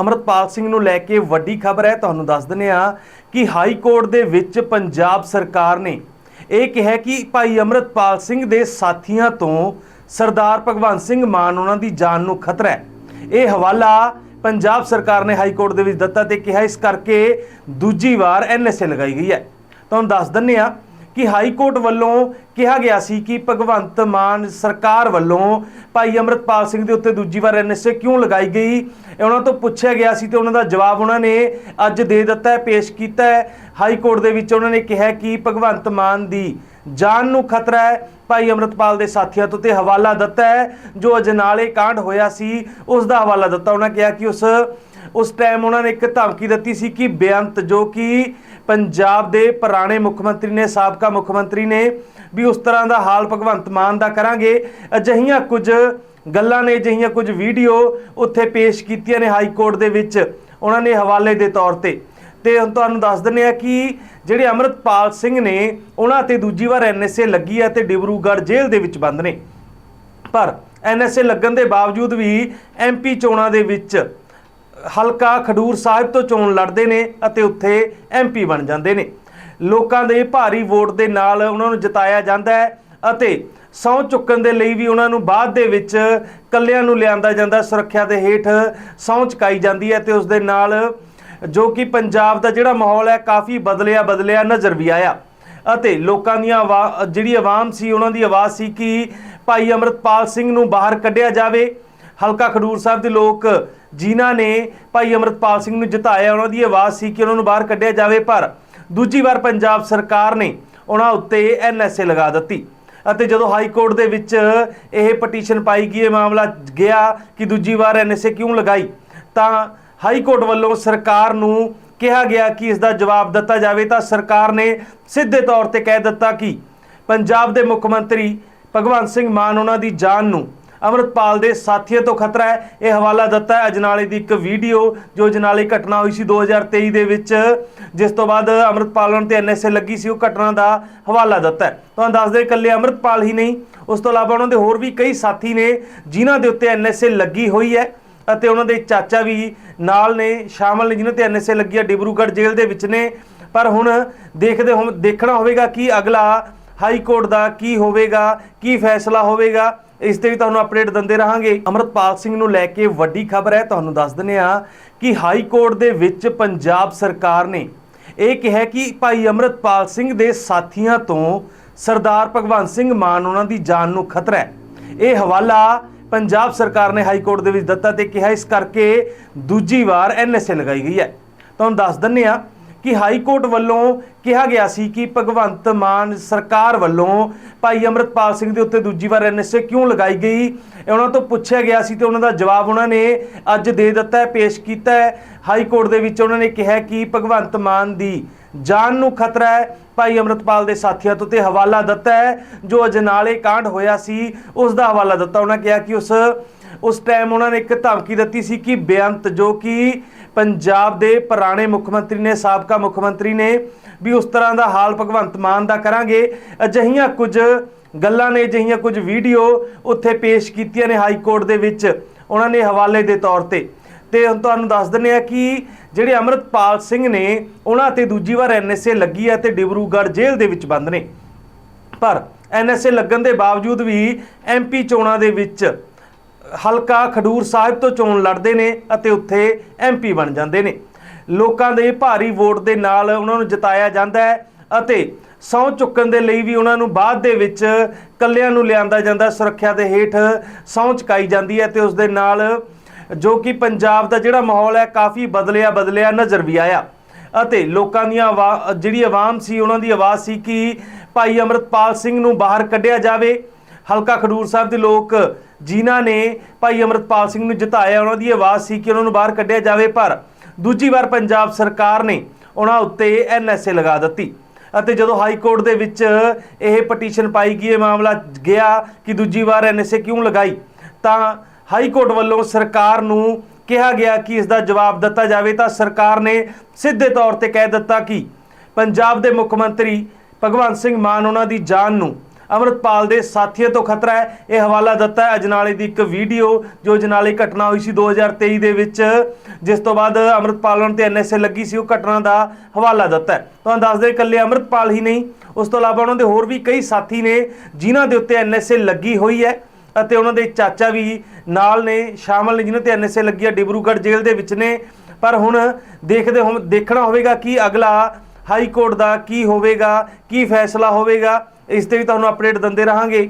ਅਮਰਤਪਾਲ ਸਿੰਘ ਨੂੰ ਲੈ ਕੇ ਵੱਡੀ ਖਬਰ ਹੈ। ਤੁਹਾਨੂੰ ਦੱਸ ਦਿੰਦੇ ਆ ਕਿ ਹਾਈ ਕੋਰਟ ਦੇ ਵਿੱਚ ਪੰਜਾਬ ਸਰਕਾਰ ਨੇ ਇਹ ਕਿਹਾ ਕਿ ਭਾਈ ਅਮਰਤਪਾਲ ਸਿੰਘ ਦੇ ਸਾਥੀਆਂ ਤੋਂ ਸਰਦਾਰ ਭਗਵੰਤ ਸਿੰਘ ਮਾਨ ਉਹਨਾਂ ਦੀ ਜਾਨ ਨੂੰ ਖਤਰਾ ਹੈ। ਇਹ ਹਵਾਲਾ ਪੰਜਾਬ ਸਰਕਾਰ ਨੇ ਹਾਈ ਕੋਰਟ ਦੇ ਵਿੱਚ ਦਿੱਤਾ ਤੇ ਕਿਹਾ ਇਸ ਕਰਕੇ ਦੂਜੀ ਵਾਰ ਐਨਐਸਏ ਲਗਾਈ ਗਈ ਹੈ। ਤੁਹਾਨੂੰ ਦੱਸ ਦਿੰਦੇ ਆ ਕਿ ਹਾਈ ਕੋਰਟ ਵੱਲੋਂ ਕਿਹਾ ਗਿਆ ਸੀ ਕਿ ਭਗਵੰਤ ਮਾਨ ਸਰਕਾਰ ਵੱਲੋਂ ਭਾਈ ਅਮਰਤਪਾਲ ਸਿੰਘ ਦੇ ਉੱਤੇ ਦੂਜੀ ਵਾਰ ਐਨਐਸਏ ਕਿਉਂ ਲਗਾਈ ਗਈ? ਉਹਨਾਂ ਤੋਂ ਪੁੱਛਿਆ ਗਿਆ ਸੀ ਤੇ ਉਹਨਾਂ ਦਾ ਜਵਾਬ ਉਹਨਾਂ ਨੇ ਅੱਜ ਦੇ ਦਿੱਤਾ ਹੈ, ਪੇਸ਼ ਕੀਤਾ ਹੈ। ਹਾਈ ਕੋਰਟ ਦੇ ਵਿੱਚ ਉਹਨਾਂ ਨੇ ਕਿਹਾ ਕਿ ਭਗਵੰਤ ਮਾਨ ਦੀ ਜਾਨ ਨੂੰ ਖਤਰਾ ਹੈ, ਭਾਈ ਅਮਰਤਪਾਲ ਦੇ ਸਾਥੀਆਂ ਤੋਂ ਤੇ ਹਵਾਲਾ ਦਿੱਤਾ ਹੈ। ਜੋ ਅਜਨਾਲੇ ਕਾਂਡ ਹੋਇਆ ਸੀ, ਉਸ ਦਾ ਹਵਾਲਾ ਦਿੱਤਾ। ਉਹਨਾਂ ਕਿਹਾ ਕਿ ਉਸ ਉਸ ਟਾਈਮ ਉਹਨਾਂ ਨੇ ਇੱਕ ਧਮਕੀ ਦਿੱਤੀ ਸੀ ਕਿ ਬੇਅੰਤ ਜੋ ਕਿ ਪੰਜਾਬ ਦੇ ਪੁਰਾਣੇ ਮੁੱਖ ਮੰਤਰੀ ਨੇ, ਸਾਬਕਾ ਮੁੱਖ ਮੰਤਰੀ ਨੇ ਵੀ ਉਸ ਤਰ੍ਹਾਂ ਦਾ ਹਾਲ ਭਗਵੰਤ ਮਾਨ ਦਾ ਕਰਾਂਗੇ। ਅਜਿਹੀਆਂ ਕੁਝ ਗੱਲਾਂ ਨੇ, ਅਜਿਹੀਆਂ ਕੁਝ ਵੀਡੀਓ ਉੱਥੇ ਪੇਸ਼ ਕੀਤੀਆਂ ਨੇ ਹਾਈ ਕੋਰਟ ਦੇ ਵਿੱਚ ਉਹਨਾਂ ਨੇ ਹਵਾਲੇ ਦੇ ਤੌਰ ਤੇ। ਤੇ ਹੁਣ ਤੁਹਾਨੂੰ ਦੱਸ ਦਿੰਦੇ ਆ ਕਿ ਜਿਹੜੇ ਅਮਰਤਪਾਲ ਸਿੰਘ ਨੇ, ਉਹਨਾਂ ਤੇ ਦੂਜੀ ਵਾਰ ਐਨਐਸਏ ਲੱਗੀ ਹੈ ਤੇ ਡਿਬਰੂਗੜ੍ਹ ਜੇਲ੍ਹ ਦੇ ਵਿੱਚ ਬੰਦ ਨੇ। ਪਰ ਐਨਐਸਏ ਲੱਗਣ ਦੇ ਬਾਵਜੂਦ ਵੀ ਐਮਪੀ ਚੋਣਾਂ ਦੇ ਵਿੱਚ ਹਲਕਾ ਖਡੂਰ ਸਾਹਿਬ ਤੋਂ ਚੋਣ ਲੜਦੇ ਨੇ ਅਤੇ ਉੱਥੇ ਐਮਪੀ ਬਣ ਜਾਂਦੇ ਨੇ। ਲੋਕਾਂ ਦੇ ਭਾਰੀ ਵੋਟ ਦੇ ਨਾਲ ਉਹਨਾਂ ਨੂੰ ਜਿਤਾਇਆ ਜਾਂਦਾ ਹੈ ਅਤੇ ਸਹੁੰ ਚੁੱਕਣ ਦੇ ਲਈ ਵੀ ਉਹਨਾਂ ਨੂੰ ਬਾਅਦ ਦੇ ਵਿੱਚ ਕੱਲਿਆਂ ਨੂੰ ਲਿਆਂਦਾ ਜਾਂਦਾ, ਸੁਰੱਖਿਆ ਦੇ ਹੇਠ ਸਹੁੰ ਚੁਕਾਈ ਜਾਂਦੀ ਹੈ ਤੇ ਉਸ ਦੇ ਨਾਲ ਜੋ ਕਿ ਪੰਜਾਬ ਦਾ ਜਿਹੜਾ ਮਾਹੌਲ ਹੈ ਕਾਫੀ ਬਦਲਿਆ ਬਦਲਿਆ ਨਜ਼ਰ ਵੀ ਆਇਆ। ਅਤੇ ਲੋਕਾਂ ਦੀਆਂ ਆਵਾ- ਜਿਹੜੀ ਆਵਾਮ ਸੀ, ਉਹਨਾਂ ਦੀ ਆਵਾਜ਼ ਸੀ ਕਿ ਭਾਈ ਅਮਰਤਪਾਲ ਸਿੰਘ ਨੂੰ ਬਾਹਰ ਕੱਢਿਆ ਜਾਵੇ। ਹਲਕਾ ਖਡੂਰ ਸਾਹਿਬ ਦੇ ਲੋਕ ਜਿਨ੍ਹਾਂ ਨੇ ਭਾਈ ਅਮਰਤਪਾਲ ਸਿੰਘ ਨੂੰ ਜਿਤਾਇਆ, ਉਹਨਾਂ ਦੀ ਆਵਾਜ਼ ਸੀ ਕਿ ਉਹਨਾਂ ਨੂੰ ਬਾਹਰ ਕੱਢਿਆ ਜਾਵੇ, ਪਰ ਦੂਜੀ ਵਾਰ ਪੰਜਾਬ ਸਰਕਾਰ ਨੇ ਉਹਨਾਂ ਉੱਤੇ ਐਨਐਸਏ ਲਗਾ ਦਿੱਤੀ ਅਤੇ ਜਦੋਂ ਹਾਈ ਕੋਰਟ ਦੇ ਵਿੱਚ ਇਹ ਪਟੀਸ਼ਨ ਪਾਈ ਗਈ ਇਹ ਮਾਮਲਾ ਗਿਆ ਕਿ ਦੂਜੀ ਵਾਰ ਐਨਐਸਏ ਕਿਉਂ ਲਗਾਈ, ਤਾਂ ਹਾਈ ਕੋਰਟ ਵੱਲੋਂ ਸਰਕਾਰ ਨੂੰ ਕਿਹਾ ਗਿਆ ਕਿ ਇਸ ਦਾ ਜਵਾਬ ਦਿੱਤਾ ਜਾਵੇ। ਤਾਂ ਸਰਕਾਰ ਨੇ ਸਿੱਧੇ ਤੌਰ ਤੇ ਕਹਿ ਦਿੱਤਾ ਕਿ ਪੰਜਾਬ ਦੇ ਮੁੱਖ ਮੰਤਰੀ ਭਗਵੰਤ ਸਿੰਘ ਮਾਨ ਉਹਨਾਂ ਦੀ ਜਾਨ ਨੂੰ ਅਮਰਤਪਾਲ ਦੇ ਸਾਥੀਆਂ ਤੋਂ ਖਤਰਾ ਹੈ। ਇਹ ਹਵਾਲਾ ਦਿੱਤਾ ਹੈ। ਅਜਨਾਲੇ ਦੀ ਇੱਕ ਵੀਡੀਓ ਜੋ ਅਜਨਾਲੇ ਘਟਨਾ ਹੋਈ ਸੀ 2023 ਦੇ ਵਿੱਚ, ਜਿਸ ਤੋਂ ਬਾਅਦ ਅਮਰਤਪਾਲ ਉਹਨਾਂ ਤੇ ਐਨਐਸਏ ਲੱਗੀ ਸੀ। ਉਹ ਘਟਨਾ ਦਾ ਹਵਾਲਾ ਦਿੱਤਾ ਹੈ। ਤੁਹਾਨੂੰ ਦੱਸਦੇ ਇਕੱਲੇ ਅਮਰਤਪਾਲ ਹੀ ਨਹੀਂ, ਉਸ ਤੋਂ ਇਲਾਵਾ ਉਹਨਾਂ ਦੇ ਹੋਰ ਵੀ ਕਈ ਸਾਥੀ ਨੇ, ਜਿਨ੍ਹਾਂ ਦੇ ਉੱਤੇ ਐਨਐਸਏ ਲੱਗੀ ਹੋਈ ਹੈ ਅਤੇ ਉਹਨਾਂ ਦੇ ਚਾਚਾ ਵੀ ਨਾਲ ਨੇ, ਸ਼ਾਮਲ ਨੇ, ਜਿਨ੍ਹਾਂ ਤੇ ਐਨਐਸਏ ਲੱਗੀ ਹੈ। ਡਿਬਰੂਗੜ੍ਹ ਜੇਲ੍ਹ ਦੇ ਵਿੱਚ ਨੇ। ਪਰ ਹੁਣ ਦੇਖਦੇ ਹੋ ਦੇਖਣਾ ਹੋਵੇਗਾ ਕਿ ਅਗਲਾ ਹਾਈ ਕੋਰਟ ਦਾ ਕੀ ਹੋਵੇਗਾ, ਕੀ ਫੈਸਲਾ ਹੋਵੇਗਾ। ਇਸ ਤੇ ਵੀ ਤੁਹਾਨੂੰ ਅਪਡੇਟ ਦਿੰਦੇ ਰਹਾਂਗੇ। ਅਮਰਤਪਾਲ ਸਿੰਘ ਨੂੰ ਲੈ ਕੇ ਵੱਡੀ ਖਬਰ ਹੈ, ਤੁਹਾਨੂੰ ਦੱਸ ਦਿੰਦੇ ਆ ਕਿ ਹਾਈ ਕੋਰਟ ਦੇ ਵਿੱਚ ਪੰਜਾਬ ਸਰਕਾਰ ਨੇ ਇਹ ਕਿਹਾ ਕਿ ਭਾਈ ਅਮਰਤਪਾਲ ਸਿੰਘ ਦੇ ਸਾਥੀਆਂ ਤੋਂ ਸਰਦਾਰ ਭਗਵੰਤ ਸਿੰਘ ਮਾਨ ਉਹਨਾਂ ਦੀ ਜਾਨ ਨੂੰ ਖਤਰਾ ਹੈ। ਇਹ ਹਵਾਲਾ ਪੰਜਾਬ ਸਰਕਾਰ ਨੇ ਹਾਈ ਕੋਰਟ ਦੇ ਵਿੱਚ ਦਿੱਤਾ ਤੇ ਕਿਹਾ ਇਸ ਕਰਕੇ ਦੂਜੀ ਵਾਰ ਐਨਐਸਏ ਲਗਾਈ ਗਈ ਹੈ। ਤੁਹਾਨੂੰ ਦੱਸ ਦਿੰਦੇ ਆ ਕਿ ਹਾਈ ਕੋਰਟ ਵੱਲੋਂ ਕਿਹਾ ਗਿਆ ਸੀ ਕਿ ਭਗਵੰਤ ਮਾਨ ਸਰਕਾਰ ਵੱਲੋਂ ਭਾਈ ਅਮਰਤਪਾਲ ਸਿੰਘ ਦੇ ਉੱਤੇ ਦੂਜੀ ਵਾਰ ਐਨਐਸਏ ਕਿਉਂ ਲਗਾਈ ਗਈ? ਉਹਨਾਂ ਤੋਂ ਪੁੱਛਿਆ ਗਿਆ ਸੀ ਤੇ ਉਹਨਾਂ ਦਾ ਜਵਾਬ ਉਹਨਾਂ ਨੇ ਅੱਜ ਦੇ ਦਿੱਤਾ ਹੈ, ਪੇਸ਼ ਕੀਤਾ ਹੈ। ਹਾਈ ਕੋਰਟ ਦੇ ਵਿੱਚ ਉਹਨਾਂ ਨੇ ਕਿਹਾ ਕਿ ਭਗਵੰਤ ਮਾਨ ਦੀ ਜਾਨ ਨੂੰ ਖਤਰਾ ਹੈ, ਭਾਈ ਅਮਰਤਪਾਲ ਦੇ ਸਾਥੀਆਂ ਤੋਂ ਤੇ ਹਵਾਲਾ ਦਿੱਤਾ ਹੈ। ਜੋ ਅਜਨਾਲੇ ਕਾਂਡ ਹੋਇਆ ਸੀ, ਉਸ ਦਾ ਹਵਾਲਾ ਦਿੱਤਾ। ਉਹਨਾਂ ਕਿਹਾ ਕਿ ਉਸ ਉਸ ਟਾਈਮ ਉਹਨਾਂ ਨੇ ਇੱਕ ਧਮਕੀ ਦਿੱਤੀ ਸੀ ਕਿ ਬੇਅੰਤ ਜੋ ਕਿ ਪੰਜਾਬ ਦੇ ਪੁਰਾਣੇ ਮੁੱਖ ਮੰਤਰੀ ਨੇ, ਸਾਬਕਾ ਮੁੱਖ ਮੰਤਰੀ ਨੇ ਵੀ ਉਸ ਤਰ੍ਹਾਂ ਦਾ ਹਾਲ ਭਗਵੰਤ ਮਾਨ ਦਾ ਕਰਾਂਗੇ। ਅਜਿਹੀਆਂ ਕੁਝ ਗੱਲਾਂ ਨੇ, ਅਜਿਹੀਆਂ ਕੁਝ ਵੀਡੀਓ ਉੱਥੇ ਪੇਸ਼ ਕੀਤੀਆਂ ਨੇ ਹਾਈ ਕੋਰਟ ਦੇ ਵਿੱਚ, ਉਹਨਾਂ ਨੇ ਹਵਾਲੇ ਦੇ ਤੌਰ ਤੇ। ਤੇ ਹੁਣ ਤੁਹਾਨੂੰ ਦੱਸ ਦਿੰਦੇ ਆ ਕਿ ਜਿਹੜੇ ਅਮਰਤਪਾਲ ਸਿੰਘ ਨੇ, ਉਹਨਾਂ ਤੇ ਦੂਜੀ ਵਾਰ ਐਨਐਸਏ ਲੱਗੀ ਹੈ ਤੇ ਡਿਬਰੂਗੜ੍ਹ ਜੇਲ੍ਹ ਦੇ ਵਿੱਚ ਬੰਦ ਨੇ। ਪਰ ਐਨਐਸਏ ਲੱਗਣ ਦੇ ਬਾਵਜੂਦ ਵੀ ਐਮਪੀ ਚੋਣਾਂ ਦੇ ਵਿੱਚ ਹਲਕਾ ਖਡੂਰ ਸਾਹਿਬ ਤੋਂ ਚੋਣ ਲੜਦੇ ਨੇ ਅਤੇ ਉੱਥੇ ਐਮਪੀ ਬਣ ਜਾਂਦੇ ਨੇ। ਲੋਕਾਂ ਦੇ ਭਾਰੀ ਵੋਟ ਦੇ ਨਾਲ ਉਹਨਾਂ ਨੂੰ ਜਿਤਾਇਆ ਜਾਂਦਾ ਹੈ ਅਤੇ ਸਹੁੰ ਚੁੱਕਣ ਦੇ ਲਈ ਵੀ ਉਹਨਾਂ ਨੂੰ ਬਾਅਦ ਦੇ ਵਿੱਚ ਕੱਲਿਆਂ ਨੂੰ ਲਿਆਂਦਾ ਜਾਂਦਾ, ਸੁਰੱਖਿਆ ਦੇ ਹੇਠ ਸਹੁੰ ਚੁਕਾਈ ਜਾਂਦੀ ਹੈ ਤੇ ਉਸ ਦੇ ਨਾਲ ਜੋ ਕਿ ਪੰਜਾਬ ਦਾ ਜਿਹੜਾ ਮਾਹੌਲ ਹੈ ਕਾਫੀ ਬਦਲਿਆ ਬਦਲਿਆ ਨਜ਼ਰ ਵੀ ਆਇਆ। ਅਤੇ ਲੋਕਾਂ ਦੀਆਂ ਆਵਾ- ਜਿਹੜੀ ਆਵਾਮ ਸੀ, ਉਹਨਾਂ ਦੀ ਆਵਾਜ਼ ਸੀ ਕਿ ਭਾਈ ਅਮਰਤਪਾਲ ਸਿੰਘ ਨੂੰ ਬਾਹਰ ਕੱਢਿਆ ਜਾਵੇ। ਹਲਕਾ ਖਡੂਰ ਸਾਹਿਬ ਦੇ ਲੋਕ ਜਿਨ੍ਹਾਂ ਨੇ ਭਾਈ ਅਮਰਤਪਾਲ ਸਿੰਘ ਨੂੰ ਜਿਤਾਇਆ, ਉਹਨਾਂ ਦੀ ਆਵਾਜ਼ ਸੀ ਕਿ ਉਹਨਾਂ ਨੂੰ ਬਾਹਰ ਕੱਢਿਆ ਜਾਵੇ, ਪਰ ਦੂਜੀ ਵਾਰ ਪੰਜਾਬ ਸਰਕਾਰ ਨੇ ਉਹਨਾਂ ਉੱਤੇ ਐਨਐਸਏ ਲਗਾ ਦਿੱਤੀ ਅਤੇ ਜਦੋਂ ਹਾਈ ਕੋਰਟ ਦੇ ਵਿੱਚ ਇਹ ਪਟੀਸ਼ਨ ਪਾਈ ਗਈ, ਇਹ ਮਾਮਲਾ ਗਿਆ ਕਿ ਦੂਜੀ ਵਾਰ ਐਨਐਸਏ ਕਿਉਂ ਲਗਾਈ, ਤਾਂ ਹਾਈ ਕੋਰਟ ਵੱਲੋਂ ਸਰਕਾਰ ਨੂੰ ਕਿਹਾ ਗਿਆ ਕਿ ਇਸ ਦਾ ਜਵਾਬ ਦਿੱਤਾ ਜਾਵੇ। ਤਾਂ ਸਰਕਾਰ ਨੇ ਸਿੱਧੇ ਤੌਰ ਤੇ ਕਹਿ ਦਿੱਤਾ ਕਿ ਪੰਜਾਬ ਦੇ ਮੁੱਖ ਮੰਤਰੀ ਭਗਵੰਤ ਸਿੰਘ ਮਾਨ ਉਹਨਾਂ ਦੀ ਜਾਨ ਨੂੰ ਅਮਰਤਪਾਲ ਦੇ ਸਾਥੀਆਂ ਤੋਂ ਖਤਰਾ ਹੈ। ਇਹ ਹਵਾਲਾ ਦਿੱਤਾ ਹੈ। ਅਜਨਾਲੇ ਦੀ ਇੱਕ ਵੀਡੀਓ ਜੋ ਅਜਨਾਲੇ ਘਟਨਾ ਹੋਈ ਸੀ 2023 ਦੇ ਵਿੱਚ, ਜਿਸ ਤੋਂ ਬਾਅਦ ਅਮਰਤਪਾਲ ਨੂੰ ਤੇ ਐਨਐਸਏ ਲੱਗੀ ਸੀ। ਉਹ ਘਟਨਾ ਦਾ ਹਵਾਲਾ ਦਿੱਤਾ ਹੈ। ਤੁਹਾਨੂੰ ਦੱਸਦੇ ਇਕੱਲੇ ਅਮਰਤਪਾਲ ਹੀ ਨਹੀਂ, ਉਸ ਤੋਂ ਇਲਾਵਾ ਉਹਨਾਂ ਦੇ ਹੋਰ ਵੀ ਕਈ ਸਾਥੀ ਨੇ, ਜਿਨ੍ਹਾਂ ਦੇ ਉੱਤੇ ਐਨਐਸਏ ਲੱਗੀ ਹੋਈ ਹੈ ਅਤੇ ਉਹਨਾਂ ਦੇ ਚਾਚਾ ਵੀ ਨਾਲ ਨੇ, ਸ਼ਾਮਲ ਨੇ, ਜਿਨ੍ਹਾਂ ਤੇ ਐਨਐਸਏ ਲੱਗੀ ਹੈ। ਡਿਬਰੂਗੜ੍ਹ ਜੇਲ੍ਹ ਦੇ ਵਿੱਚ ਨੇ। ਪਰ ਹੁਣ ਦੇਖਦੇ ਹੋ ਦੇਖਣਾ ਹੋਵੇਗਾ ਕਿ ਅਗਲਾ ਹਾਈ ਕੋਰਟ ਦਾ ਕੀ ਹੋਵੇਗਾ, ਕੀ ਫੈਸਲਾ ਹੋਵੇਗਾ। ਇਸ ਤੇ ਵੀ ਤੁਹਾਨੂੰ ਅਪਡੇਟ ਦਿੰਦੇ ਰਹਾਂਗੇ।